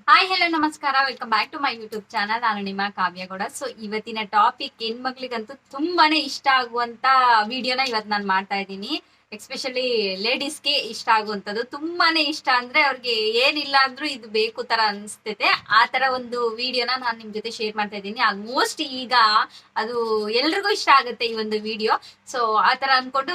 Hi hello ನಮಸ್ಕಾರ. Welcome back to my YouTube channel ನಾನು ನಿಮ್ಮ ಕಾವ್ಯಗೌಡ ಸೊ ಇವತ್ತಿನ ಟಾಪಿಕ್ ಹೆಣ್ಮಕ್ಳಿಗಂತೂ ತುಂಬಾನೇ ಇಷ್ಟ ಆಗುವಂತ ವಿಡಿಯೋನ ಇವತ್ತು ನಾನು ಮಾಡ್ತಾ ಇದ್ದೀನಿ. ಎಕ್ಸ್ಪೆಷಲಿ ಲೇಡೀಸ್ಗೆ ಇಷ್ಟ ಆಗುವಂಥದ್ದು. ತುಂಬಾನೇ ಇಷ್ಟ ಅಂದ್ರೆ ಅವ್ರಿಗೆ ಏನಿಲ್ಲ ಅಂದ್ರೂ ಇದು ಬೇಕು ತರ ಅನಿಸ್ತೈತೆ ಆ ತರ ಒಂದು ವಿಡಿಯೋನ ನಾನು ನಿಮ್ ಜೊತೆ ಶೇರ್ ಮಾಡ್ತಾ ಇದ್ದೀನಿ. ಆಲ್ಮೋಸ್ಟ್ ಈಗ ಅದು ಎಲ್ರಿಗೂ ಇಷ್ಟ ಆಗುತ್ತೆ ಈ ಒಂದು ವಿಡಿಯೋ ಸೊ ಆ ತರ ಅನ್ಕೊಂಡು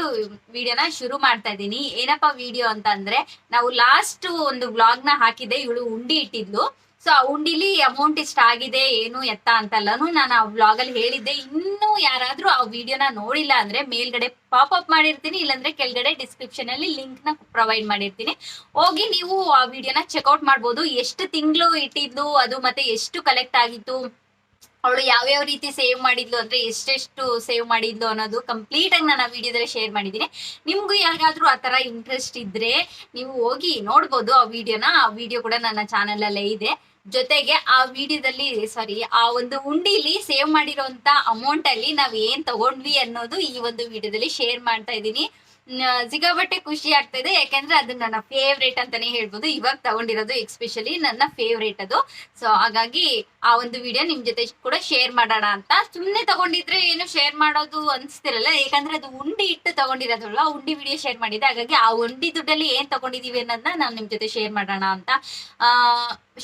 ವಿಡಿಯೋನ ಶುರು ಮಾಡ್ತಾ ಇದ್ದೀನಿ. ಏನಪ್ಪಾ ವಿಡಿಯೋ ಅಂತ ಅಂದ್ರೆ, ನಾವು ಲಾಸ್ಟ್ ಒಂದು ವ್ಲಾಗ್ನ ಹಾಕಿದ್ದೆ. ಇವಳು ಉಂಡಿ ಇಟ್ಟಿದ್ಲು. ಸೊ ಆ ಉಂಡಿಲಿ ಅಮೌಂಟ್ ಇಷ್ಟ ಆಗಿದೆ, ಏನು ಎತ್ತ ಅಂತಲ್ಲನು ನಾನು ಆ ವ್ಲಾಗ್ ಅಲ್ಲಿ ಹೇಳಿದ್ದೆ. ಇನ್ನೂ ಯಾರಾದ್ರೂ ಆ ವಿಡಿಯೋನ ನೋಡಿಲ್ಲ ಅಂದ್ರೆ ಮೇಲ್ಗಡೆ ಪಾಪ್ ಅಪ್ ಮಾಡಿರ್ತೀನಿ, ಇಲ್ಲಾಂದ್ರೆ ಕೆಳಗಡೆ ಡಿಸ್ಕ್ರಿಪ್ಷನ್ ಅಲ್ಲಿ ಲಿಂಕ್ನ ಪ್ರೊವೈಡ್ ಮಾಡಿರ್ತೀನಿ. ಹೋಗಿ ನೀವು ಆ ವಿಡಿಯೋನ ಚೆಕ್ಔಟ್ ಮಾಡ್ಬೋದು. ಎಷ್ಟು ತಿಂಗಳು ಇಟ್ಟಿದ್ದು, ಅದು ಮತ್ತೆ ಎಷ್ಟು ಕಲೆಕ್ಟ್ ಆಗಿತ್ತು ಅವಳು ಯಾವ್ಯಾವ ರೀತಿ ಸೇವ್ ಮಾಡಿದ್ಲು ಅಂದ್ರೆ ಎಷ್ಟೆಷ್ಟು ಸೇವ್ ಮಾಡಿದ್ಲು ಅನ್ನೋದು ಕಂಪ್ಲೀಟ್ ಆಗಿ ನಾನು ಆ ವಿಡಿಯೋದಲ್ಲಿ ಶೇರ್ ಮಾಡಿದ್ದೀನಿ ನಿಮ್ಗೂ ಯಾರಿಗಾದ್ರೂ ಆ ತರ ಇಂಟ್ರೆಸ್ಟ್ ಇದ್ರೆ ನೀವು ಹೋಗಿ ನೋಡ್ಬೋದು ಆ ವಿಡಿಯೋನ ಆ ವಿಡಿಯೋ ಕೂಡ ನನ್ನ ಚಾನೆಲ್ ಅಲ್ಲೇ ಇದೆ. ಜೊತೆಗೆ ಆ ವಿಡಿಯೋದಲ್ಲಿ ಸಾರಿ ಆ ಒಂದು ಉಂಡಿಲಿ ಸೇವ್ ಮಾಡಿರೋಂತ ಅಮೌಂಟ್ ಅಲ್ಲಿ ನಾವ್ ಏನ್ ತಗೊಂಡ್ವಿ ಅನ್ನೋದು ಈ ಒಂದು ವಿಡಿಯೋದಲ್ಲಿ ಶೇರ್ ಮಾಡ್ತಾ ಇದ್ದೀನಿ. ಸಿಕ್ಕಾಪಟ್ಟೆ ಖುಷಿ ಆಗ್ತಾ ಇದೆ ಯಾಕಂದ್ರೆ ಅದು ನನ್ನ ಫೇವ್ರೇಟ್ ಅಂತಾನೆ ಹೇಳ್ಬೋದು. ಇವಾಗ ತಗೊಂಡಿರೋದು ಎಕ್ಸ್ಪೆಷಲಿ ನನ್ನ ಫೇವ್ರೇಟ್ ಅದು. ಸೊ ಹಾಗಾಗಿ ಆ ಒಂದು ವಿಡಿಯೋ ನಿಮ್ ಜೊತೆ ಕೂಡ ಶೇರ್ ಮಾಡೋಣ ಅಂತ. ಸುಮ್ನೆ ತಗೊಂಡಿದ್ರೆ ಏನು ಶೇರ್ ಮಾಡೋದು ಅನ್ಸ್ತಿರಲ್ಲ. ಯಾಕಂದ್ರೆ ಅದು ಉಂಡಿ ಇಟ್ಟು ತಗೊಂಡಿರೋದಲ್ಲ ಆ ಉಂಡಿ ವಿಡಿಯೋ ಶೇರ್ ಮಾಡಿದೆ. ಹಾಗಾಗಿ ಆ ಉಂಡಿ ದುಡ್ಡಲ್ಲಿ ಏನ್ ತಗೊಂಡಿದೀವಿ ಅನ್ನೋದನ್ನ ನಾನು ನಿಮ್ ಜೊತೆ ಶೇರ್ ಮಾಡೋಣ ಅಂತ ಆ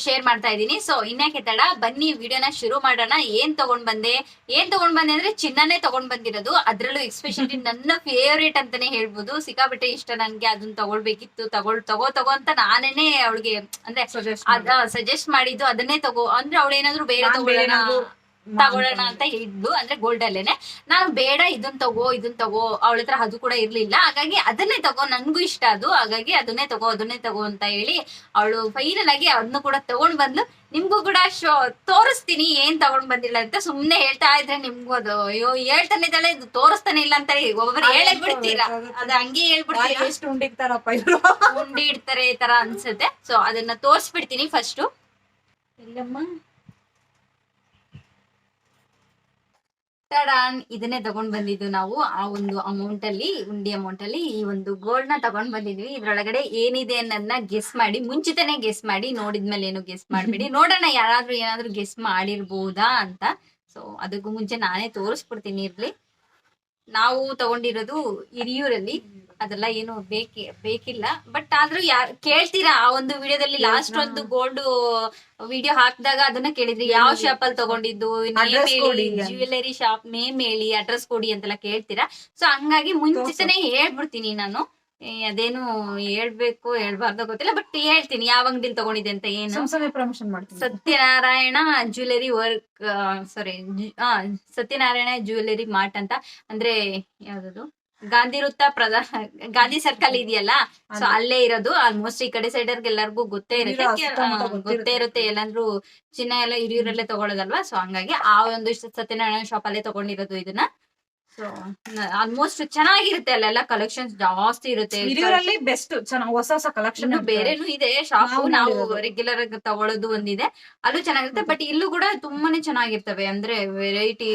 ಶೇರ್ ಮಾಡ್ತಾ ಇದ್ದೀನಿ. ಸೊ ಇನ್ಯಾಕೆ ತಡ ಬನ್ನಿ ವಿಡಿಯೋನ ಶುರು ಮಾಡೋಣ. ಏನ್ ತಗೊಂಡ್ ಬಂದೆ? ಏನ್ ತಗೊಂಡ್ ಬಂದೆ ಅಂದ್ರೆ ಚಿನ್ನನೇ ತಗೊಂಡ್ ಬಂದಿರೋದು. ಅದ್ರಲ್ಲೂ ಎಕ್ಸ್ಪೆಷಲಿ ನನ್ನ ಫೇವ್ರೇಟ್ ಅಂತಾನೆ ಹೇಳ್ಬೋದು. ಸಿಕ್ಕಾಪಟ್ಟೆ ಇಷ್ಟ ನನ್ಗೆ ಅದನ್ನ ತಗೊಳ್ಬೇಕಿತ್ತು. ತಗೊಳ್ ತಗೋ ತಗೋ ಅಂತ ನಾನೇನೆ ಅವಳಿಗೆ ಅಂದ್ರೆ ಸಜೆಸ್ಟ್ ಅದ ಸಜೆಸ್ಟ್ ಮಾಡಿದ್ದು ಅದನ್ನೇ ತಗೋ. ಅಂದ್ರೆ ಅವಳೇನಾದ್ರು ಬೇರೆ ತಗೊಳ್ಳೋಣ. ತಗೊಳ್ಳೋಣ ಅಂತ ಇದ್ಲು ಅಂದ್ರೆ ಗೋಲ್ಡ್ ಅಲ್ಲೇನೆ. ನಾನು ಬೇಡ ಇದನ್ ತಗೋ ಇದನ್ ತಗೋ ಅವಳ ಹತ್ರ ಅದು ಕೂಡ ಇರ್ಲಿಲ್ಲ. ಹಾಗಾಗಿ ಅದನ್ನೇ ತಗೋ ನನ್ಗೂ ಇಷ್ಟ ಅದು. ಹಾಗಾಗಿ ಅದನ್ನೇ ತಗೋ ಅದನ್ನೇ ತಗೋ ಅಂತ ಹೇಳಿ ಅವಳು ಫೈನಲ್ ಆಗಿ ಅದನ್ನು ಕೂಡ ತಗೊಂಡ್ ಬಂದ್ಲು. ನಿಮ್ಗೂ ಕೂಡ ಶೋ ತೋರಿಸ್ತೀನಿ ಏನ್ ತಗೊಂಡ್ ಬಂದಿಲ್ಲ ಅಂತ. ಸುಮ್ನೆ ಹೇಳ್ತಾ ಇದ್ರೆ ನಿಮ್ಗೂ ಅದು ಅಯ್ಯೋ ಹೇಳ್ತಾನೆ ಇದ್ದಾಳೆ ಇದು ತೋರಿಸ್ತಾನೆ ಇಲ್ಲ ಅಂತ ಒಬ್ಬೊಬ್ರು ಹೇಳಕ್ ಬಿಡ್ತೀರಾ ಅದು ಹಂಗೆ ಹೇಳ್ಬಿಡ್ತೀರಾ? ಎಷ್ಟು ಉಂಡಿರ್ತಾರಪ್ಪ ಇವರು? ಉಂಡಿ ಇಡ್ತಾರೆ ಈ ತರ ಅನ್ಸುತ್ತೆ. ಸೊ ಅದನ್ನ ತೋರಿಸ್ಬಿಡ್ತೀನಿ ಫಸ್ಟ್ ಇಲ್ಲಮ್ಮ. ತಡಾನ್ ಇದನ್ನೇ ತಗೊಂಡ್ ಬಂದಿದ್ದು ನಾವು. ಆ ಒಂದು ಅಮೌಂಟ್ ಅಲ್ಲಿ, ಉಂಡಿ ಅಮೌಂಟ್ ಅಲ್ಲಿ ಈ ಒಂದು ಗೋಲ್ಡ್ನ ತಗೊಂಡ್ ಬಂದಿದ್ವಿ. ಇದ್ರೊಳಗಡೆ ಏನಿದೆ ಅನ್ನೋದನ್ನ ಗೆಸ್ ಮಾಡಿ, ಮುಂಚಿತನೆ ಗೆಸ್ ಮಾಡಿ, ನೋಡಿದ್ಮೇಲೆ ಏನು ಗೆಸ್ ಮಾಡ್ಬೇಡಿ. ನೋಡೋಣ, ಯಾರಾದ್ರೂ ಏನಾದ್ರೂ ಗೆಸ್ ಮಾಡಿರ್ಬೋದಾ ಅಂತ. ಸೊ ಅದಕ್ಕೂ ಮುಂಚೆ ನಾನೇ ತೋರಿಸ್ಬಿಡ್ತೀನಿ ಇರ್ಲಿ. ನಾವು ತಗೊಂಡಿರೋದು ಹಿರಿಯೂರಲ್ಲಿ. ಅದೆಲ್ಲ ಏನು ಬೇಕಿ ಬೇಕಿಲ್ಲ. ಬಟ್ ಆದ್ರೂ ಯಾರ್ ಕೇಳ್ತೀರಾ ಆ ಒಂದು ವಿಡಿಯೋದಲ್ಲಿ ಲಾಸ್ಟ್ ಒಂದು ಗೋಲ್ಡ್ ವಿಡಿಯೋ ಹಾಕಿದಾಗ ಅದನ್ನ ಕೇಳಿದ್ರಿ. ಯಾವ ಶಾಪ್ ಅಲ್ಲಿ ತಗೊಂಡಿದ್ದು? ನೇಮ್ ಹೇಳಿ ಕೊಡಿ ಅಂತ. ಜ್ಯುವೆಲರಿ ಶಾಪ್ ನೇಮ್ ಹೇಳಿ ಅಡ್ರೆಸ್ ಕೊಡಿ ಅಂತೆಲ್ಲ ಕೇಳ್ತೀರಾ? ಸೊ ಹಂಗಾಗಿ ಮುಂಚಿತನೇ ಹೇಳ್ಬಿಡ್ತೀನಿ ನಾನು. ಅದೇನು ಹೇಳ್ಬೇಕು ಹೇಳ್ಬಾರ್ದು ಗೊತ್ತಿಲ್ಲ ಬಟ್ ಹೇಳ್ತೀನಿ. ಯಾವ ಅಂಗಡಿಲಿ ತಗೊಂಡಿದ್ದೆ ಅಂತ ಏನು? ಪ್ರಮೋಷನ್ ಮಾಡ್ತೀನಿ. Satyanarayana jewellery work sorry Satyanarayana jewellery mart ಅಂತ. ಅಂದ್ರೆ ಯಾವ್ದದು? ಗಾಂಧಿ ವೃತ್ತ ಪ್ರಧಾನ ಗಾಂಧಿ ಸರ್ಕಲ್ ಇದೆಯಲ್ಲ? ಸೊ ಅಲ್ಲೇ ಇರೋದು. ಆಲ್ಮೋಸ್ಟ್ ಈ ಕಡೆ ಸೈಡ್ ಅವ್ರಿಗೆ ಎಲ್ಲರಿಗೂ ಗೊತ್ತೇ ಇರುತ್ತೆ. ಆ. ಗೊತ್ತೇ ಇರುತ್ತೆ. ಎಲ್ಲಾದ್ರೂ ಚಿನ್ನ ಎಲ್ಲ ಹಿರಿಯೂರಲ್ಲೇ ತಗೊಳ್ಳೋದಲ್ವಾ ಸೊ ಹಂಗಾಗಿ ಆ ಒಂದು ಸತ್ಯನಾರಾಯಣ ಶಾಪ್ ಅಲ್ಲೇ ತಗೊಂಡಿರೋದು ಇದನ್ನ. ಸೊ ಆಲ್ಮೋಸ್ಟ್ ಚೆನ್ನಾಗಿರುತ್ತೆ ಅಲ್ಲೆಲ್ಲ ಕಲೆಕ್ಷನ್ಸ್ ಜಾಸ್ತಿ ಇರುತ್ತೆ. ಇದರಲ್ಲಿ ಬೆಸ್ಟ್ ಚೆನ್ನಾಗಿ ಹೊಸ ಹೊಸ ಕಲೆಕ್ಷನ್ ಬೇರೆನು ಇದೆ. ಶಾಪ್ ನಾವು ರೆಗ್ಯುಲರ್ ಆಗಿ ತಗೊಳ್ಳೋದು ಒಂದಿದೆ. ಅದು ಚೆನ್ನಾಗಿರುತ್ತೆ. ಬಟ್ ಇಲ್ಲೂ ಕೂಡ ತುಂಬಾನೇ ಚೆನ್ನಾಗಿರ್ತವೆ. ಅಂದ್ರೆ ವೆರೈಟಿ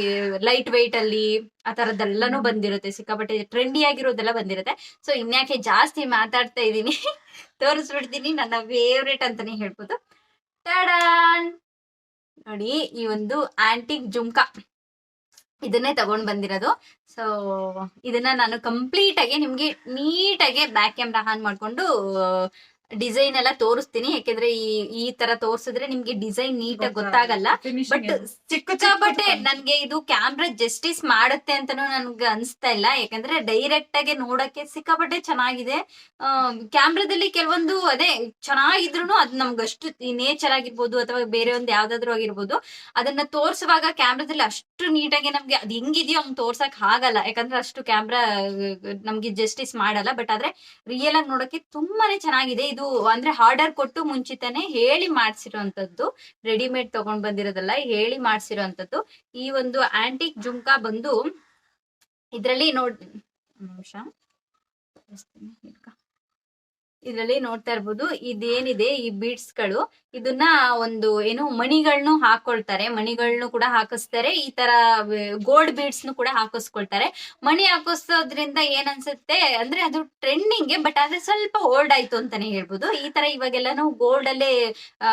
ಲೈಟ್ ವೈಟ್ ಅಲ್ಲಿ ಆ ತರದ್ದೆಲ್ಲಾನು ಬಂದಿರುತ್ತೆ. ಸಿಕ್ಕಾಪಟ್ಟೆ ಟ್ರೆಂಡಿ ಆಗಿರೋದೆಲ್ಲ ಬಂದಿರುತ್ತೆ. ಸೊ ಇನ್ಯಾಕೆ ಜಾಸ್ತಿ ಮಾತಾಡ್ತಾ ಇದೀನಿ ತೋರಿಸ್ಬಿಡ್ತೀನಿ. ನನ್ನ ಫೇವ್ರೇಟ್ ಅಂತಾನೆ ಹೇಳ್ಬೋದು. ಟಡಾನ್ ನೋಡಿ ಈ ಒಂದು ಆಂಟಿಕ್ ಜುಮ್ಕಾ. ಇದನ್ನೇ ತಗೊಂಡ್ ಬಂದಿರೋದು. ಸೊ ಇದನ್ನ ನಾನು ಕಂಪ್ಲೀಟ್ ಆಗಿ ನಿಮ್ಗೆ ನೀಟಾಗಿ ಬ್ಯಾಕ್ ಕ್ಯಾಮ್ರಾ ಆನ್ ಮಾಡ್ಕೊಂಡು ಡಿಸೈನ್ ಎಲ್ಲ ತೋರಿಸ್ತೀನಿ ಯಾಕೆಂದ್ರೆ ಈ ಈ ತರ ತೋರ್ಸಿದ್ರೆ ನಿಮ್ಗೆ ಡಿಸೈನ್ ನೀಟಾಗಿ ಗೊತ್ತಾಗಲ್ಲ. ಬಟ್ ಸಿಕ್ಕಾಪಟ್ಟೆ ನನ್ಗೆ ಇದು ಕ್ಯಾಮ್ರಾ ಜಸ್ಟಿಸ್ ಮಾಡುತ್ತೆ ಅಂತಾನು ನನ್ಗೆ ಅನ್ಸ್ತಾ ಇಲ್ಲ. ಯಾಕಂದ್ರೆ ಡೈರೆಕ್ಟ್ ಆಗಿ ನೋಡಕ್ಕೆ ಸಿಕ್ಕಾಪಟ್ಟೆ ಚೆನ್ನಾಗಿದೆ. ಕ್ಯಾಮ್ರಾದಲ್ಲಿ ಕೆಲವೊಂದು ಅದೇ ಚೆನ್ನಾಗಿದ್ರು ಅದ್ ನಮ್ಗೆ ಅಷ್ಟು ನೇಚರ್ ಆಗಿರ್ಬೋದು ಅಥವಾ ಬೇರೆ ಒಂದ್ ಯಾವ್ದಾದ್ರು ಆಗಿರ್ಬೋದು ಅದನ್ನ ತೋರ್ಸುವಾಗ ಕ್ಯಾಮ್ರಾದಲ್ಲಿ ಅಷ್ಟು ನೀಟಾಗಿ ನಮ್ಗೆ ಅದ್ ಹೆಂಗಿದೆಯೋ ಹಂಗ್ ತೋರ್ಸಕ್ ಆಗಲ್ಲ. ಯಾಕಂದ್ರೆ ಅಷ್ಟು ಕ್ಯಾಮ್ರಾ ನಮ್ಗೆ ಜಸ್ಟಿಸ್ ಮಾಡಲ್ಲ. ಬಟ್ ಆದ್ರೆ ರಿಯಲ್ ಆಗಿ ನೋಡಕ್ಕೆ ತುಂಬಾನೇ ಚೆನ್ನಾಗಿದೆ. ಇದು ಅಂದ್ರೆ ಆರ್ಡರ್ ಕೊಟ್ಟು ಮುಂಚಿತಾನೆ ಹೇಳಿ ಮಾಡಿಸಿರುವಂತದ್ದು ರೆಡಿಮೇಡ್ ತಗೊಂಡ್ ಬಂದಿರೋದಲ್ಲ ಹೇಳಿ ಮಾಡಿಸಿರುವಂತದ್ದು ಈ ಒಂದು ಆಂಟಿಕ್ ಜುಮ್ಕಾ ಬಂದು ಇದ್ರಲ್ಲಿ ನೋಡ್ ನಿಮಿಷ. ಇದರಲ್ಲಿ ನೋಡ್ತಾ ಇರ್ಬೋದು. ಇದೇನಿದೆ? ಈ ಬೀಡ್ಸ್ಗಳು ಇದನ್ನ ಒಂದು ಏನು ಮಣಿಗಳನ್ನು ಹಾಕೊಳ್ತಾರೆ. ಮಣಿಗಳನ್ನು ಕೂಡ ಹಾಕಿಸ್ತಾರೆ. ಈ ತರ ಗೋಲ್ಡ್ ಬೀಡ್ಸ್ ನು ಕೂಡ ಹಾಕಿಸ್ಕೊಳ್ತಾರೆ. ಮಣಿ ಹಾಕಿಸೋದ್ರಿಂದ ಏನ್ ಅನ್ಸುತ್ತೆ ಅಂದ್ರೆ ಅದು ಟ್ರೆಂಡಿಂಗ್ ಬಟ್ ಆದ್ರೆ ಸ್ವಲ್ಪ ಓಲ್ಡ್ ಆಯ್ತು ಅಂತಾನೆ ಹೇಳ್ಬೋದು. ಈ ತರ ಇವಾಗೆಲ್ಲಾನು ಗೋಲ್ಡ್ ಅಲ್ಲೇ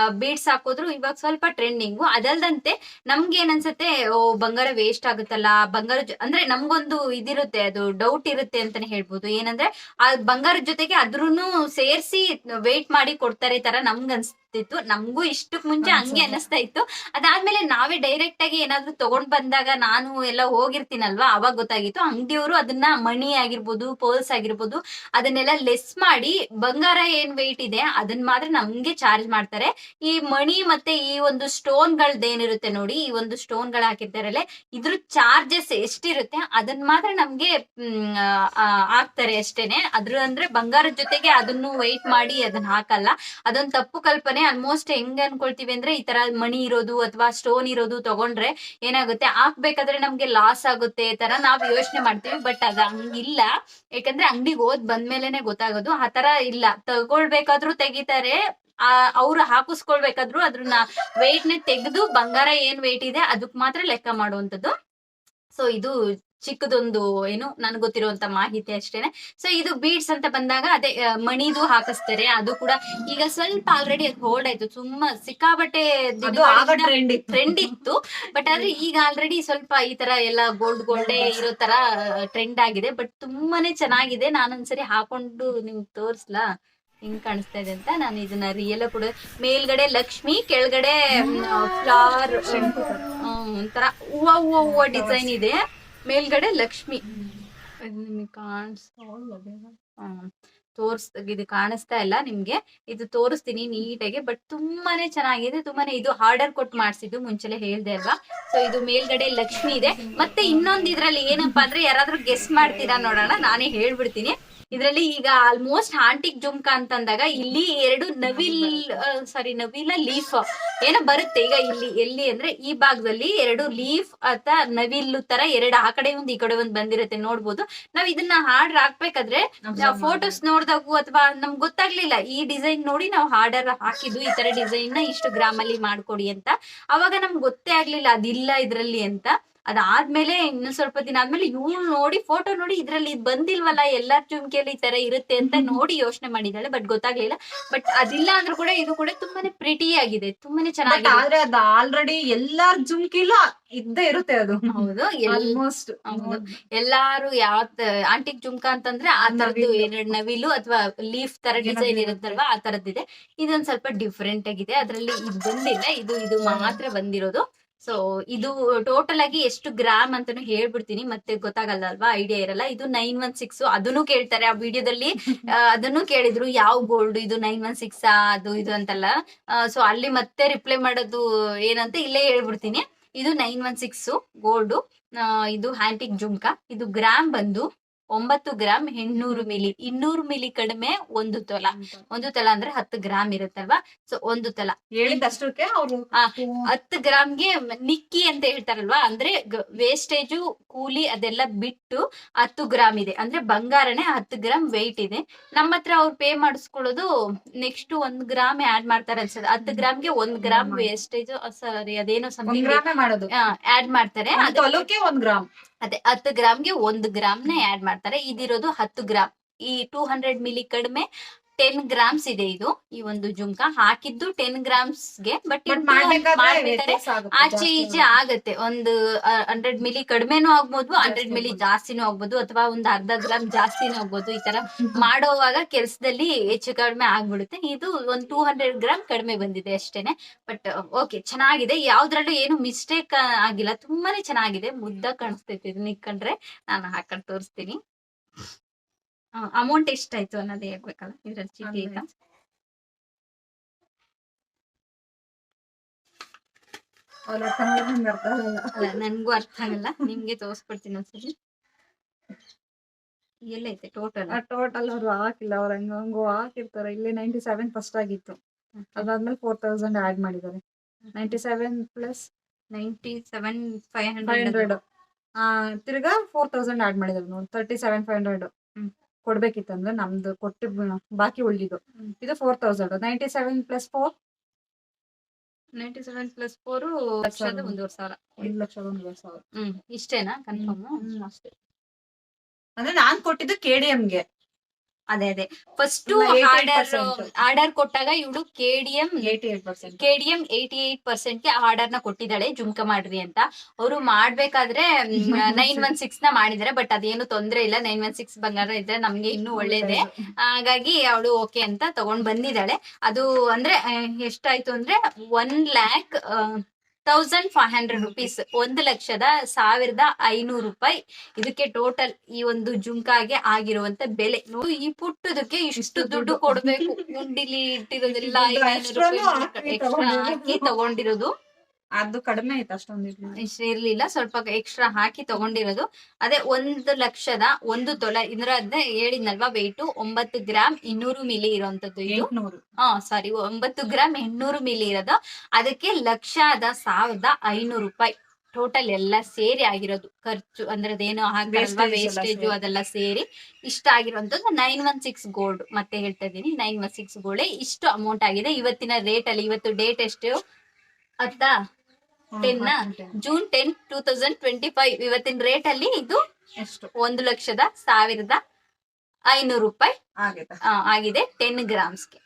ಬೀಡ್ಸ್ ಹಾಕೋದ್ರು ಇವಾಗ ಸ್ವಲ್ಪ ಟ್ರೆಂಡಿಂಗು. ಅದಲ್ದಂತೆ ನಮ್ಗೆ ಏನ್ ಅನ್ಸುತ್ತೆ ಓ, ಬಂಗಾರ ವೇಸ್ಟ್ ಆಗುತ್ತಲ್ಲ. ಬಂಗಾರ ಅಂದ್ರೆ ನಮ್ಗೊಂದು ಇದಿರುತ್ತೆ, ಅದು ಡೌಟ್ ಇರುತ್ತೆ ಅಂತಾನೆ ಹೇಳ್ಬೋದು. ಏನಂದ್ರೆ, ಆ ಬಂಗಾರದ ಜೊತೆಗೆ ಅದ್ರೂನು ಸೇರ್ಸಿ ವೇಟ್ ಮಾಡಿ ಕೊಡ್ತಾರೆ ತರ ನಮ್ಗ್ ಅನ್ಸ್ತಿತ್ತು ನಮಗೂ ಇಷ್ಟಕ್ ಮುಂಚೆ ಹಂಗೆ. ಅನಿಸ್ತಾ ಇತ್ತು. ಅದಾದ್ಮೇಲೆ ನಾವೇ ಡೈರೆಕ್ಟ್ ಆಗಿ ಏನಾದ್ರು ತಗೊಂಡ್ ಬಂದಾಗ ನಾನು ಎಲ್ಲ ಹೋಗಿರ್ತೀನಲ್ವಾ? ಅವಾಗ ಗೊತ್ತಾಗಿತ್ತು. ಅಂಗಡಿಯವರು ಅದನ್ನ ಮಣಿ ಆಗಿರ್ಬೋದು ಪೋಲ್ಸ್ ಆಗಿರ್ಬೋದು ಅದನ್ನೆಲ್ಲ ಲೆಸ್ ಮಾಡಿ ಬಂಗಾರ ಏನ್ ವೆಯ್ಟ್ ಇದೆ ಅದನ್ನ ಮಾತ್ರ ನಮ್ಗೆ ಚಾರ್ಜ್ ಮಾಡ್ತಾರೆ. ಈ ಮಣಿ ಮತ್ತೆ ಈ ಒಂದು ಸ್ಟೋನ್ ಏನಿರುತ್ತೆ ನೋಡಿ ಈ ಒಂದು ಸ್ಟೋನ್ಗಳು ಹಾಕಿರ್ತಾರಲ್ಲ ಇದ್ರ ಚಾರ್ಜಸ್ ಎಷ್ಟಿರುತ್ತೆ ಅದನ್ನ ಮಾತ್ರ ನಮ್ಗೆ ಆಗ್ತಾರೆ ಹಾಕ್ತಾರೆ ಅಷ್ಟೇನೆ. ಅದ್ರ ಅಂದ್ರೆ ಬಂಗಾರದ ಜೊತೆಗೆ ಅದನ್ನು ವೆಯ್ಟ್ ಮಾಡಿ ಅದನ್ನ ಹಾಕಲ್ಲ. ಅದೊಂದು ತಪ್ಪು ಕಲ್ಪನೆ ಆಲ್ಮೋಸ್ಟ್ ಹೆಂಗ್ ಅನ್ಕೊಳ್ತೀವಿ ಅಂದ್ರೆ ಈ ತರ ಮಣಿ ಇರೋದು ಅಥವಾ ಸ್ಟೋನ್ ಇರೋದು ತಗೊಂಡ್ರೆ ಏನಾಗುತ್ತೆ? ಹಾಕ್ಬೇಕಾದ್ರೆ ನಮ್ಗೆ ಲಾಸ್ ಆಗುತ್ತೆ ತರ ನಾವ್ ಯೋಚನೆ ಮಾಡ್ತೀವಿ ಬಟ್ ಅದ ಹಂಗಿಲ್ಲ. ಯಾಕಂದ್ರೆ ಅಂಗಡಿಗೆ ಹೋದ್ ಬಂದ್ಮೇಲೆನೆ ಗೊತ್ತಾಗೋದು, ಆ ತರ ಇಲ್ಲ. ತಗೊಳ್ಬೇಕಾದ್ರೂ ತೆಗಿತಾರೆ, ಆ, ಅವ್ರು ಹಾಕಿಸ್ಕೊಳ್ಬೇಕಾದ್ರು ಅದ್ರನ್ನ ವೆಯ್ಟ್ನ ತೆಗೆದು ಬಂಗಾರ ಏನ್ ವೆಯ್ಟ್ ಇದೆ, ಅದಕ್ ಮಾತ್ರ ಲೆಕ್ಕ ಮಾಡುವಂತದ್ದು ಸೊ ಇದು ಚಿಕ್ಕದೊಂದು ಏನು ನನ್ಗೆ ಗೊತ್ತಿರುವಂತ ಮಾಹಿತಿ ಅಷ್ಟೇನೆ. ಸೊ ಇದು ಬೀಡ್ಸ್ ಅಂತ ಬಂದಾಗ ಅದೇ ಮಣಿದು ಹಾಕಿಸ್ತಾರೆ. ಅದು ಕೂಡ ಈಗ ಸ್ವಲ್ಪ ಆಲ್ರೆಡಿ ಅದು ಹೋಲ್ಡ್ ಆಯ್ತು ತುಂಬಾ ಸಿಕ್ಕಾಬಟ್ಟೆ ಟ್ರೆಂಡ್ ಇತ್ತು. ಬಟ್ ಆದ್ರೆ ಈಗ ಆಲ್ರೆಡಿ ಸ್ವಲ್ಪ ಈ ತರ ಎಲ್ಲ ಗೋಲ್ಡ್ ಗೋಲ್ಡೆ ಇರೋ ತರ ಟ್ರೆಂಡ್ ಆಗಿದೆ. ಬಟ್ ತುಂಬಾನೇ ಚೆನ್ನಾಗಿದೆ. ನಾನೊಂದ್ಸರಿ ಹಾಕೊಂಡು ನಿಮ್ಗೆ ತೋರ್ಸ್ಲಾ? ಹಿಂಗ್ ಕಾಣಿಸ್ತಾ ಇದೆ ಅಂತ? ನಾನು ಇದನ್ನ ರಿಯಲ್ ಕೂಡ ಮೇಲ್ಗಡೆ ಲಕ್ಷ್ಮಿ ಕೆಳಗಡೆ ಫ್ಲವರ್. ಒಂಥರ ಹೂವ ಹೂವ ಹೂವ ಡಿಸೈನ್ ಇದೆ. ಮೇಲ್ಗಡೆ ಲಕ್ಷ್ಮಿ. ಇದು ನಿಮಗೆ ಕಾಣಿಸ್ತಾ ತೋರ್ಸ್ ಇದು ಕಾಣಿಸ್ತಾ ಇಲ್ಲ ನಿಮ್ಗೆ. ಇದು ತೋರಿಸ್ತೀನಿ ನೀಟಾಗಿ ಬಟ್ ತುಂಬಾನೇ ಚೆನ್ನಾಗಿದೆ. ತುಂಬಾನೇ ಇದು ಆರ್ಡರ್ ಕೊಟ್ಟು ಮಾಡಿಸಿದ್ದು ಮುಂಚೆಲೆ ಹೇಳ್ದೆ ಅಲ್ವಾ? ಸೊ ಇದು ಮೇಲ್ಗಡೆ ಲಕ್ಷ್ಮಿ ಇದೆ. ಮತ್ತೆ ಇನ್ನೊಂದು ಇದ್ರಲ್ಲಿ ಏನಪ್ಪಾ ಅಂದ್ರೆ ಯಾರಾದ್ರೂ ಗೆಸ್ ಮಾಡ್ತೀರಾ ನೋಡೋಣ ನಾನೇ ಹೇಳ್ಬಿಡ್ತೀನಿ. ಇದ್ರಲ್ಲಿ ಈಗ ಆಲ್ಮೋಸ್ಟ್ ಆಂಟಿಕ್ ಜುಮ್ಕಾ ಅಂತಂದಾಗ ಇಲ್ಲಿ ಎರಡು ನವಿಲ್ ಸಾರಿ ನವಿಲ ಲೀಫ್ ಏನೋ ಬರುತ್ತೆ. ಈಗ ಇಲ್ಲಿ ಎಲ್ಲಿ ಅಂದ್ರೆ ಈ ಭಾಗದಲ್ಲಿ ಎರಡು ಲೀಫ್ ಅಥವಾ ನವಿಲು ತರ ಎರಡು ಆ ಕಡೆ ಒಂದ್ ಈ ಕಡೆ ಒಂದ್ ಬಂದಿರುತ್ತೆ ನೋಡ್ಬೋದು. ನಾವ್ ಇದನ್ನ ಹಾರ್ಡರ್ ಹಾಕ್ಬೇಕಾದ್ರೆ ಫೋಟೋಸ್ ನೋಡ್ದಾಗು ಅಥವಾ ನಮ್ಗೆ ಗೊತ್ತಾಗ್ಲಿಲ್ಲ ಈ ಡಿಸೈನ್ ನೋಡಿ ನಾವು ಹಾರ್ಡರ್ ಹಾಕಿದ್ವಿ ಈ ತರ ಡಿಸೈನ್ನ ಇಷ್ಟು ಗ್ರಾಮ್ ಅಲ್ಲಿ ಮಾಡ್ಕೊಡಿ ಅಂತ. ಅವಾಗ ನಮ್ಗೆ ಗೊತ್ತೇ ಆಗ್ಲಿಲ್ಲ ಅದಿಲ್ಲ ಇದ್ರಲ್ಲಿ ಅಂತ. ಅದಾದ್ಮೇಲೆ ಇನ್ನು ಸ್ವಲ್ಪ ದಿನ ಆದ್ಮೇಲೆ ಇವ್ಳು ನೋಡಿ ಫೋಟೋ ನೋಡಿ ಇದ್ರಲ್ಲಿ ಇದ್ ಬಂದಿಲ್ವಲ್ಲ ಎಲ್ಲಾರ್ ಚುಮ್ಕಿಯಲ್ಲಿ ಈ ತರ ಇರುತ್ತೆ ಅಂತ ನೋಡಿ ಯೋಚನೆ ಮಾಡಿದಾಳೆ ಬಟ್ ಗೊತ್ತಾಗ್ಲಿಲ್ಲ. ಬಟ್ ಅದಿಲ್ಲ ಅಂದ್ರೂ ಕೂಡ ಇದು ಕೂಡ ತುಂಬಾನೇ ಪ್ರಿಟಿ ಆಗಿದೆ ತುಂಬಾನೇ ಚೆನ್ನಾಗಿ ಚೆನ್ನಾಗಿದೆ. ಆದ್ರೆ ಅದು ಆಲ್ರೆಡಿ ಎಲ್ಲಾರ್ ಜುಮ್ಕಿಲೂ ಇದ್ದೇ ಇರುತ್ತೆ ಅದು. ಹೌದು ಆಲ್ಮೋಸ್ಟ್ ಹೌದು. ಎಲ್ಲಾರು ಯಾವ ಆಂಟಿಕ್ ಜುಮ್ಕಾ ಅಂತಂದ್ರೆ ಆ ತರದ್ದು. ಎರಡು ನವಿಲು ಅಥವಾ ಲೀಫ್ ತರ ಡಿಸೈನ್ ಇರುತ್ತಲ್ವಾ ಆ ತರದ್ದಿದೆ. ಇದೊಂದ್ ಸ್ವಲ್ಪ ಡಿಫ್ರೆಂಟ್ ಆಗಿದೆ. ಅದ್ರಲ್ಲಿ ಇದು ಬಂದಿಲ್ಲ ಇದು ಇದು ಮಾತ್ರ ಬಂದಿರೋದು. ಸೊ ಇದು ಟೋಟಲ್ ಆಗಿ ಎಷ್ಟು ಗ್ರಾಮ್ ಅಂತಾನು ಹೇಳ್ಬಿಡ್ತೀನಿ, ಮತ್ತೆ ಗೊತ್ತಾಗಲ್ಲ ಅಲ್ವಾ ಐಡಿಯಾ ಇರಲ್ಲ. ಇದು ನೈನ್ ಒನ್ ಸಿಕ್ಸ್ ಅದನ್ನು ಕೇಳ್ತಾರೆ. ಆ ವಿಡಿಯೋದಲ್ಲಿ ಅದನ್ನು ಕೇಳಿದ್ರು. ಯಾವ ಗೋಲ್ಡ್ ಇದು ನೈನ್ ಒನ್ ಸಿಕ್ಸ್ ಅದು, ಇದು ಅಂತಲ್ಲ. ಸೊ ಅಲ್ಲಿ ಮತ್ತೆ ರಿಪ್ಲೈ ಮಾಡೋದು ಏನಂತ ಇಲ್ಲೇ ಹೇಳ್ಬಿಡ್ತೀನಿ. ಇದು ನೈನ್ ಒನ್ ಸಿಕ್ಸ್ ಗೋಲ್ಡ್ ಇದು ಹ್ಯಾಂಟಿಕ್ ಜುಮ್ಕಾ. ಇದು ಗ್ರಾಮ್ ಬಂದು ಒಂಬತ್ತು ಗ್ರಾಮ್ ಎಂಟ್ನೂರು ಮಿಲಿ ಇನ್ನೂರು ಮಿಲಿ ಕಡಿಮೆ ಒಂದು ತೊಲ. ಒಂದು ತೊಲ. ಅಂದ್ರೆ ಹತ್ತು ಗ್ರಾಮ್ ಇರುತ್ತಲ್ವಾ? ಸೊ ಒಂದು ತೊಲ. ಹೇಳಿದಷ್ಟಕ್ಕೆ ಅವರು ಹತ್ತು ಗ್ರಾಮ್ಗೆ ನಿಕ್ಕಿ ಅಂತ ಹೇಳ್ತಾರಲ್ವಾ? ಅಂದ್ರೆ ವೇಸ್ಟೇಜು ಕೂಲಿ ಅದೆಲ್ಲ ಬಿಟ್ಟು ಹತ್ತು ಗ್ರಾಮ್ ಇದೆ. ಅಂದ್ರೆ ಬಂಗಾರನೇ ಹತ್ತು ಗ್ರಾಮ್ ವೆಯ್ಟ್ ಇದೆ. ನಮ್ಮ ಹತ್ರ ಅವ್ರು ಪೇ ಮಾಡಿಸ್ಕೊಳ್ಳೋದು ನೆಕ್ಸ್ಟ್ ಒಂದ್ ಗ್ರಾಮ್ ಆಡ್ ಮಾಡ್ತಾರೆ ಅನ್ಸುತ್ತೆ. ಹತ್ತು ಗ್ರಾಮ್ಗೆ ಒಂದ್ ಗ್ರಾಮ್ ವೇಸ್ಟೇಜ್ ಸಾರಿ ಅದೇನೋ ಮಾಡೋದು. ಆಡ್ ಮಾಡ್ತಾರೆ. ಒಂದ್ ಗ್ರಾಮ್. ಅದೇ ಹತ್ತು ಗ್ರಾಮ್ಗೆ ಒಂದು ಗ್ರಾಮ್ನ ಆ್ಯಡ್ ಆಡ್ ಮಾಡ್ತಾರೆ. ಇದಿರೋದು ಹತ್ತು ಗ್ರಾಮ್. ಈ ಟೂ ಹಂಡ್ರೆಡ್ ಮಿಲಿ ಕಡಿಮೆ ಟೆನ್ ಗ್ರಾಮ್ಸ್ ಇದೆ ಇದು. ಈ ಒಂದು ಜುಮ್ಕಾ ಹಾಕಿದ್ದು ಟೆನ್ ಗ್ರಾಮ್ಸ್ಗೆ ಬಟ್ ಮಾಡ್ಬೇಕಾದ್ರೆ ಆಚೆ ಈಚೆ ಆಗತ್ತೆ. ಒಂದು ಹಂಡ್ರೆಡ್ ಮಿಲಿ ಕಡಿಮೆನೂ ಆಗ್ಬೋದು ಹಂಡ್ರೆಡ್ ಮಿಲಿ ಜಾಸ್ತಿನೂ ಆಗ್ಬೋದು ಅಥವಾ ಒಂದು ಅರ್ಧ ಗ್ರಾಮ್ ಜಾಸ್ತಿನೂ ಆಗ್ಬೋದು ಈ ತರ ಮಾಡೋವಾಗ ಕೆಲಸದಲ್ಲಿ ಹೆಚ್ಚು ಕಡಿಮೆ ಆಗ್ಬಿಡುತ್ತೆ. ಇದು ಒಂದು ಟೂ ಹಂಡ್ರೆಡ್ ಗ್ರಾಮ್ ಕಡಿಮೆ ಬಂದಿದೆ ಅಷ್ಟೇನೆ. ಬಟ್ ಓಕೆ ಚೆನ್ನಾಗಿದೆ. ಯಾವ್ದ್ರಲ್ಲೂ ಏನು ಮಿಸ್ಟೇಕ್ ಆಗಿಲ್ಲ. ತುಂಬಾನೇ ಚೆನ್ನಾಗಿದೆ. ಮುದ್ದ ಕಾಣಿಸ್ತೈತೆ ಇದನ್ನ ಇಕ್ಕಂಡ್ರೆ. ನಾನು ಹಾಕೊಂಡ್ ತೋರಿಸ್ತೀನಿ. ಅಮೌಂಟ್ ಎಷ್ಟಾಯ್ತು ಅನ್ನೋದೇ ಹೇಳ್ಬೇಕಲ್ಲ ಇದ್ರಲ್ಲಿ ಚೀಟಿ ಈಗ ಮಾಡಿದ್ರೆ. ಅಲ್ಲ ನನ್ಗೂ ಅರ್ಥ ಆಗಲ್ಲ ನಿಮ್ಗೆ ತೋರಿಸ್ಕೊಡ್ತೀನಿ ಒಂದ್ಸರಿ. ಎಲ್ಲೈತೆ ಟೋಟಲ್ ಆ ಟೋಟಲ್ ಅವ್ರು ಹಾಕಿಲ್ಲ ಅವ್ರ ಹಂಗ ಹಂಗೋ ಹಾಕಿರ್ತಾರೆ. ಇಲ್ಲಿ ನೈಂಟಿ ಸೆವೆನ್ ಫಸ್ಟ್ ಆಗಿತ್ತು ಅದಾದ್ಮೇಲೆ ಫೋರ್ ತೌಸಂಡ್ ಆಡ್ ಮಾಡಿದ್ದಾರೆ. Ninety seven plus ninety seven five hundred ತಿರ್ಗಾ ಫೋರ್ ತೌಸಂಡ್ ಆಡ್ ಮಾಡಿದ್ದಾರೆ ನೋಡಿ ತರ್ಟಿ ಸೆವೆನ್ ಫೈವ್ ಹಂಡ್ರೆಡ್. ಕೊಡ್ಬೇಕಿತ್ತಂದ್ರೆ ನಮ್ದು ಕೊಟ್ಟು ಬಾಕಿ ಉಳಿದಿದ್ದು. ಇದು four thousand ninety seven plus four ninety seven plus four ಲಕ್ಷದ ಒಂದೂವರೆ ಸಾವಿರ. ಐದು ಲಕ್ಷದ ಒಂದೂವರೆ ಸಾವಿರ. ಹ್ಮ್ ಇಷ್ಟೇನಾ? ಕನ್ಫರ್ಮ್ ಅಷ್ಟೇ. ಅಂದ್ರೆ ನಾನ್ ಕೊಟ್ಟಿದ್ದು ಕೆ ಡಿ ಗೆ. ಅದೇ ಅದೇ. ಫಸ್ಟ್ ಇಲ್ಲ, 88% ಆರ್ಡರ್ ಆರ್ಡರ್ ಕೊಟ್ಟಾಗ ಇವಳು KDM eighty eight percent KDM eighty eight ಪರ್ಸೆಂಟ್ಗೆ ಆರ್ಡರ್ನ ಕೊಟ್ಟಿದ್ದಾಳೆ ಜುಮ್ಕ ಮಾಡ್ರಿ ಅಂತ. ಅವರು ಮಾಡ್ಬೇಕಾದ್ರೆ ನೈನ್ ಒನ್ ಸಿಕ್ಸ್ನ ಮಾಡಿದಾರೆ ಬಟ್ ಅದೇನು ತೊಂದ್ರೆ ಇಲ್ಲ. ನೈನ್ ಒನ್ ಸಿಕ್ಸ್ ಬಂಗಾರ ಇದ್ರೆ ನಮ್ಗೆ ಇನ್ನೂ ಒಳ್ಳೇದೇ. ಹಾಗಾಗಿ ಅವಳು ಓಕೆ ಅಂತ ತಗೊಂಡ್ ಬಂದಿದ್ದಾಳೆ. ಅದು ಅಂದ್ರೆ ಎಷ್ಟಾಯ್ತು ಅಂದ್ರೆ one lakh thousand five hundred rupees ಒಂದು ಲಕ್ಷದ ಸಾವಿರದ ಐನೂರು ರೂಪಾಯಿ ಇದಕ್ಕೆ ಟೋಟಲ್ ಈ ಒಂದು ಜುಂಕಾಗೆ ಆಗಿರುವಂತ ಬೆಲೆ ನೋಡಿ, ಈ ಪುಟ್ಟದಕ್ಕೆ ಇಷ್ಟು ದುಡ್ಡು. ಕೊಡ್ಬೇಕು ಉಂಡಿಲಿ ಇಟ್ಟಿರೋದೆಲ್ಲ ಹಾಕಿ ತಗೊಂಡಿರೋದು. ಅದು ಕಡಿಮೆ ಆಯ್ತು ಅಷ್ಟೊಂದು ಇಷ್ಟು ಇರ್ಲಿಲ್ಲ. ಸ್ವಲ್ಪ ಎಕ್ಸ್ಟ್ರಾ ಹಾಕಿ ತಗೊಂಡಿರೋದು. ಅದೇ ಒಂದು ಲಕ್ಷದ ಒಂದು ತೊಲೆ ಇದ್ರ ಅದನ್ನೇ ಹೇಳಿದ್ನಲ್ವಾ ವೆಯ್ಟ್ ಒಂಬತ್ತು ಗ್ರಾಮ್ ಇನ್ನೂರು ಮಿಲಿ ಇರುವಂತದ್ದು ಎಂಟ್ನೂರು. ಹಾ ಸಾರಿ ಒಂಬತ್ತು ಗ್ರಾಮ್ ಇನ್ನೂರು ಮಿಲಿ ಇರೋದು. ಅದಕ್ಕೆ ಲಕ್ಷದ ಸಾವಿರದ ಐನೂರು ರೂಪಾಯಿ. ಟೋಟಲ್ ಎಲ್ಲ ಸೇರಿ ಆಗಿರೋದು. ಖರ್ಚು ಅಂದ್ರೆ ಅದೇನು ಹಾಕಲ್ವಾ ವೇಸ್ಟೇಜ್. ಅದೆಲ್ಲ ಸೇರಿ ಇಷ್ಟ ಆಗಿರುವಂತದ್ದು ನೈನ್ ಒನ್ ಸಿಕ್ಸ್ ಗೋಲ್ಡ್ ಮತ್ತೆ ಹೇಳ್ತಾ ಇದ್ದೀನಿ ನೈನ್ ಒನ್ ಸಿಕ್ಸ್ ಗೋಲ್ಡ್ ಇಷ್ಟು ಅಮೌಂಟ್ ಆಗಿದೆ. ಇವತ್ತಿನ ರೇಟ್ ಅಲ್ಲಿ ಇವತ್ತು ಡೇಟ್ ಎಷ್ಟು? ಅತ್ತಾ ten. June ten two thousand twenty five ಇವತ್ತಿನ ರೇಟ್ ಅಲ್ಲಿ ಇದು ಎಷ್ಟು? ಒಂದು ಲಕ್ಷದ ಸಾವಿರದ ಐನೂರು ರೂಪಾಯಿ. ಆಗಿದೆ ಟೆನ್ ಗ್ರಾಮ್ಸ್ಗೆ.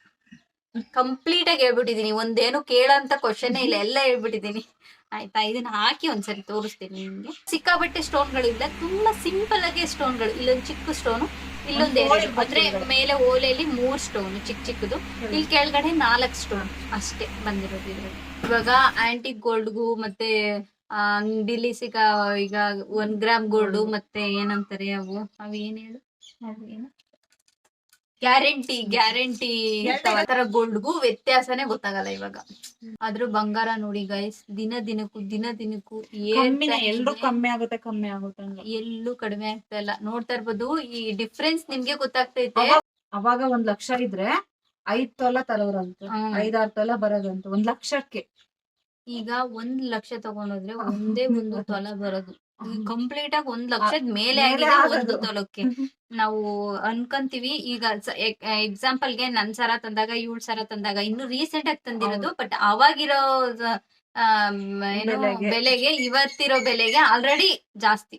ಕಂಪ್ಲೀಟ್ ಆಗಿ ಹೇಳ್ಬಿಟ್ಟಿದೀನಿ ಒಂದೇನು ಕೇಳಂತ ಕ್ವಶನ್ ಇಲ್ಲ ಎಲ್ಲ ಹೇಳ್ಬಿಟ್ಟಿದೀನಿ ಆಯ್ತಾ ಇದನ್ನ ಹಾಕಿ ಒಂದ್ಸರಿ ತೋರಿಸ್ತೀನಿ ನಿಮ್ಗೆ. ಸಿಕ್ಕಾಬಟ್ಟೆ ಸ್ಟೋನ್ಗಳು ಇಲ್ಲ ತುಂಬಾ ಸಿಂಪಲ್ ಆಗಿ ಸ್ಟೋನ್ಗಳು ಇಲ್ಲೊಂದು ಚಿಕ್ಕ ಸ್ಟೋನು ಇಲ್ಲೊಂದು ಎರಡು. ಅಂದ್ರೆ ಮೇಲೆ ಓಲೆಯಲ್ಲಿ ಮೂರ್ ಸ್ಟೋನ್ ಚಿಕ್ಕ ಚಿಕ್ಕದು. ಇಲ್ಲಿ ಕೆಳಗಡೆ ನಾಲ್ಕು ಸ್ಟೋನ್ ಅಷ್ಟೇ ಬಂದಿರೋದು ಇದ್ರಲ್ಲಿ. ಇವಾಗ ಆಂಟಿಕ್ ಗೋಲ್ಡ್ಗೂ ಮತ್ತೆ ಅಂಗಡಿಲಿ ಸಿಗ ಈಗ ಒಂದ್ ಗ್ರಾಮ್ ಗೋಲ್ಡ್ ಮತ್ತೆ ಏನಂತಾರೆ ಅವು? ಅವೇನ್ ಏನ್ ಹೇಳು? ಅವು ಏನು? ಗ್ಯಾರಂಟಿ ಗ್ಯಾರಂಟಿ ತರ ಗೋಲ್ಡ್ಗೂ ವ್ಯತ್ಯಾಸನೇ ಗೊತ್ತಾಗಲ್ಲ ಇವಾಗ. ಆದ್ರೂ ಬಂಗಾರ ನೋಡಿ ಗೈಸ್ ದಿನ ದಿನಕ್ಕೂ ದಿನ ದಿನಕ್ಕೂ ಎಲ್ರು ಕಮ್ಮಿ ಆಗುತ್ತೆ ಕಮ್ಮಿ ಆಗುತ್ತೆ ಎಲ್ಲೂ ಕಡಿಮೆ ಆಗ್ತಾ ಇಲ್ಲ. ನೋಡ್ತಾ ಇರ್ಬೋದು ಈ ಡಿಫ್ರೆನ್ಸ್ ನಿಮ್ಗೆ ಗೊತ್ತಾಗ್ತೈತೆ. ಅವಾಗ- ಒಂದ್ ಲಕ್ಷ ಇದ್ರೆ ಐದ್ ತೊಲ ತರೋರಂತ ಐದಾರ್ ಐದಾರು ತೊಲ ಬರೋದಂತ ಒಂದ್ ಲಕ್ಷಕ್ಕೆ. ಈಗ ಒಂದ್ ಲಕ್ಷ ತಗೊಂಡೋದ್ರೆ ಒಂದೇ ಒಂದು ತೊಲ ಬರೋದು. ಕಂಪ್ಲೀಟ್ ಆಗಿ ಒಂದ್ ಲಕ್ಷದ ಮೇಲೆ ಆಗಿದೆ ಒಂದು ತೊಲಕ್ಕೆ. ನಾವು ಅನ್ಕೊಂತೀವಿ ಈಗ ಎಕ್ಸಾಂಪಲ್ಗೆ ನನ್ ಸರ ತಂದಾಗ ಇವಳ ಸರ ತಂದಾಗ ಇನ್ನು ರೀಸೆಂಟ್ ಆಗಿ ತಂದಿರೋದು ಬಟ್ ಅವಾಗಿರೋ ಏನು ಬೆಲೆಗೆ. ಇವತ್ತಿರೋ ಬೆಲೆಗೆ ಆಲ್ರೆಡಿ ಜಾಸ್ತಿ.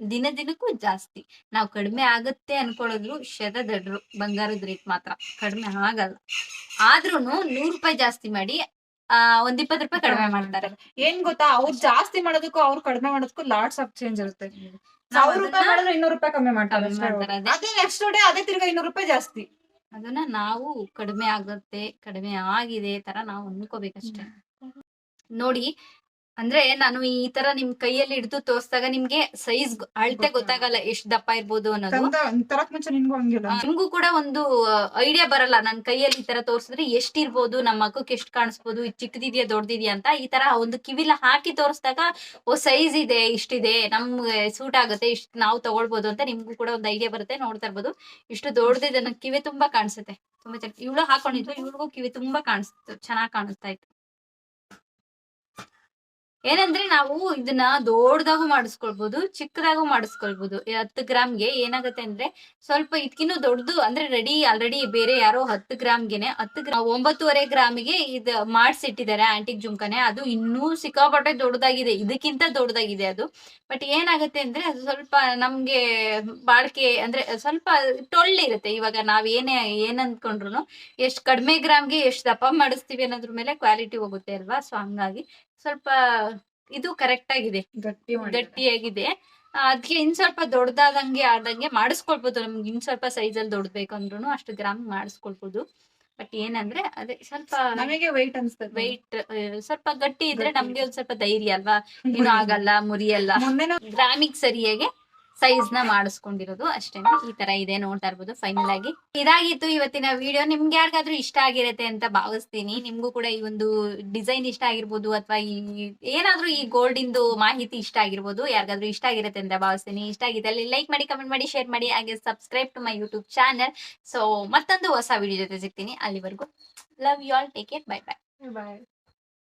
ದಿನ ದಿನಕ್ಕೂ ಜಾಸ್ತಿ. ನಾವು ಕಡಿಮೆ ಆಗುತ್ತೆ ಅನ್ಕೊಳ್ಳೋದ್ರು ಶತದಡ್ರು ಬಂಗಾರದ ರೇಟ್ ಮಾತ್ರ. ಕಡಿಮೆ ಆಗಲ್ಲ. ಆದ್ರೂನು ನೂರು ರೂಪಾಯಿ ಜಾಸ್ತಿ ಮಾಡಿ ಒಂದ್ ಇಪ್ಪತ್ ರೂಪಾಯಿ ಕಡಿಮೆ ಮಾಡ್ತಾರೆ. ಏನ್ ಗೊತ್ತಾ? ಅವ್ರು ಜಾಸ್ತಿ ಮಾಡೋದಕ್ಕೂ ಅವ್ರು ಕಡಿಮೆ ಮಾಡೋದಕ್ಕೂ ಲಾಟ್ಸ್ ಆಫ್ ಚೇಂಜ್ ಇರುತ್ತೆ. ಸಾವಿರ ರೂಪಾಯಿ ಮಾಡಿದ್ರೆ ಇನ್ನೂರು ರೂಪಾಯಿ ಕಮ್ಮಿ ಮಾಡ್ತಾರೆ ಕಮ್ಮಿ ಮಾಡ್ತಾರೆ ಅದೇ. ಅದೇ ನೆಕ್ಸ್ಟ್ ಡೇ ಅದೇ ತಿರ್ಗಾ ಇನ್ನೂರು ರೂಪಾಯಿ ಜಾಸ್ತಿ. ಅದನ್ನ ನಾವು ಕಡಿಮೆ ಆಗುತ್ತೆ ಕಡಿಮೆ ಆಗಿದೆ ತರ ನಾವು ಅನ್ಕೋಬೇಕಷ್ಟೇ. ನೋಡಿ ಅಂದ್ರೆ ನಾನು ಈ ತರ ನಿಮ್ ಕೈಯಲ್ಲಿ ಹಿಡಿದು ತೋರಿಸಿದಾಗ ನಿಮ್ಗೆ ಸೈಜ್ ಅಳತೆ ಗೊತ್ತಾಗಲ್ಲ ಎಷ್ಟ್ ದಪ್ಪ ಇರ್ಬೋದು ಅನ್ನೋದು. ತರಕ್ ಮುಂಚೆ ಹಂಗಿಲ್ಲ. ನಿಮ್ಗೂ ಕೂಡ ಒಂದು ಐಡಿಯಾ ಬರಲ್ಲ. ನನ್ ಕೈಯಲ್ಲಿ ಈ ತರ ತೋರ್ಸಿದ್ರೆ ಎಷ್ಟಿರ್ಬೋದು ನಮ್ಮ ಮಗಕ್ಕೆ ಎಷ್ಟ್ ಕಾಣಿಸ್ಬೋದು ಇದು ಚಿಕ್ಕದಿದ್ಯಾ ದೊಡ್ಡದಿದ್ಯಾ ಅಂತ ಈ ತರ ಒಂದು ಕಿವಿಲ ಹಾಕಿ ತೋರಿಸಿದಾಗ ಓ ಸೈಜ್ ಇದೆ ಇಷ್ಟಿದೆ ನಮ್ಗೆ ಸೂಟ್ ಆಗುತ್ತೆ ಇಷ್ಟ ನಾವು ತಗೊಳ್ಬೋದು ಅಂತ ನಿಮ್ಗೂ ಕೂಡ ಒಂದು ಐಡಿಯಾ ಬರುತ್ತೆ ನೋಡ್ತಾ ಇರ್ಬೋದು. ಇಷ್ಟು ದೊಡ್ಡದಿದೆ ನನ್ ಕಿವಿ ತುಂಬಾ ಕಾಣಿಸುತ್ತೆ. ತುಂಬಾ ಚೆನ್ನಾಗಿ ಇವಳು ಹಾಕೊಂಡಿದ್ರು ಇವಳಿಗೂ ಕಿವಿ ತುಂಬಾ ಕಾಣಿಸ್ತು ಚೆನ್ನಾಗಿ ಕಾಣಿಸ್ತಾ ಇತ್ತು. ಏನಂದ್ರೆ ನಾವು ಇದನ್ನ ದೊಡ್ಡದಾಗೂ ಮಾಡಿಸ್ಕೊಳ್ಬಹುದು ಚಿಕ್ಕದಾಗೂ ಮಾಡಿಸ್ಕೊಳ್ಬಹುದು ಹತ್ತು ಗ್ರಾಮ್ಗೆ ಏನಾಗುತ್ತೆ ಅಂದ್ರೆ ಸ್ವಲ್ಪ ಇದಕ್ಕಿನ್ನೂ ದೊಡ್ಡದು ಅಂದ್ರೆ ರೆಡಿ ಆಲ್ರೆಡಿ ಬೇರೆ ಯಾರೋ ಹತ್ತು ಗ್ರಾಮ್ಗೆನೆ ಹತ್ತು ಗ್ರಾಮ್, ಒಂಬತ್ತುವರೆ ಗ್ರಾಮ್ಗೆ ಇದು ಮಾಡಿಸಿಟ್ಟಿದ್ದಾರೆ ಆಂಟಿಕ್ ಜುಮ್ಕಾನೆ. ಅದು ಇನ್ನೂ ಸಿಕ್ಕಾಪಟ್ಟೆ ದೊಡ್ಡದಾಗಿದೆ. ಇದಕ್ಕಿಂತ ದೊಡ್ಡದಾಗಿದೆ ಅದು. ಬಟ್ ಏನಾಗುತ್ತೆ ಅಂದ್ರೆ ಅದು ಸ್ವಲ್ಪ ನಮ್ಗೆ ಬಾಳಿಕೆ ಅಂದ್ರೆ ಸ್ವಲ್ಪ ಟೊಳ್ಳಿರುತ್ತೆ ಇವಾಗ ನಾವ್ ಏನೇ ಏನ್ ಅಂದ್ಕೊಂಡ್ರು ಎಷ್ಟ್ ಕಡಿಮೆ ಗ್ರಾಮ್ಗೆ ಎಷ್ಟ್ ದಪ್ಪ ಮಾಡಿಸ್ತೀವಿ ಅನ್ನೋದ್ರ ಮೇಲೆ ಕ್ವಾಲಿಟಿ ಹೋಗುತ್ತೆ ಅಲ್ವಾ? ಸೊ ಹಂಗಾಗಿ ಸ್ವಲ್ಪ ಇದು ಕರೆಕ್ಟ್ ಆಗಿದೆ. ಗಟ್ಟಿ ಗಟ್ಟಿಯಾಗಿದೆ. ಅದಕ್ಕೆ ಇನ್ ಸ್ವಲ್ಪ ದೊಡ್ಡದಾದಂಗೆ ಆದಂಗೆ ಮಾಡಿಸ್ಕೊಳ್ಬೋದು. ನಮ್ಗೆ ಇನ್ ಸ್ವಲ್ಪ ಸೈಜ್ ಅಲ್ಲಿ ದೊಡ್ಡ ಬೇಕಂದ್ರು ಅಷ್ಟು ಗ್ರಾಮ್ ಮಾಡಿಸ್ಕೊಳ್ಬೋದು. ಬಟ್ ಏನಂದ್ರೆ ಅದೇ ಸ್ವಲ್ಪ ನಮಗೆ ವೈಟ್ ಅನ್ಸ್ತದೆ ವೈಟ್ ಸ್ವಲ್ಪ ಗಟ್ಟಿ ಇದ್ರೆ. ನಮ್ಗೆ ಒಂದ್ ಸ್ವಲ್ಪ ಧೈರ್ಯ ಅಲ್ವಾ? ಏನು ಆಗಲ್ಲ ಮುರಿಯಲ್ಲ. ಗ್ರಾಮಿಗ್ ಸರಿಯಾಗಿ ಸೈಜ್ನ ಮಾಡಿಸ್ಕೊಂಡಿರೋದು ಅಷ್ಟೇನೆ. ಈ ತರ ಇದೆ ನೋಡ್ತಾ ಇರ್ಬೋದು ಫೈನಲ್ ಆಗಿ. ಇದಾಗಿತ್ತು ಇವತ್ತಿನ ವಿಡಿಯೋ ನಿಮ್ಗೆ ಯಾರಿಗಾದ್ರೂ ಇಷ್ಟ ಆಗಿರತ್ತೆ ಅಂತ ಭಾವಿಸ್ತೀನಿ. ನಿಮ್ಗೂ ಕೂಡ ಈ ಒಂದು ಡಿಸೈನ್ ಇಷ್ಟ ಆಗಿರ್ಬೋದು ಅಥವಾ ಈ ಏನಾದ್ರೂ ಈ ಗೋಲ್ಡ್ ಇಂದು ಮಾಹಿತಿ ಇಷ್ಟ ಆಗಿರ್ಬೋದು, ಯಾರಿಗಾದ್ರೂ ಇಷ್ಟ ಆಗಿರತ್ತೆ ಅಂತ ಭಾವಿಸ್ತೀನಿ. ಇಷ್ಟ ಆಗಿದ್ದಲ್ಲಿ ಲೈಕ್ ಮಾಡಿ ಕಮೆಂಟ್ ಮಾಡಿ ಶೇರ್ ಮಾಡಿ, ಹಾಗೆ subscribe to my YouTube channel so ಮತ್ತೊಂದು ಹೊಸ ವಿಡಿಯೋ ಜೊತೆ ಸಿಗ್ತೀನಿ. ಅಲ್ಲಿವರೆಗೂ love you all take care bye bye bye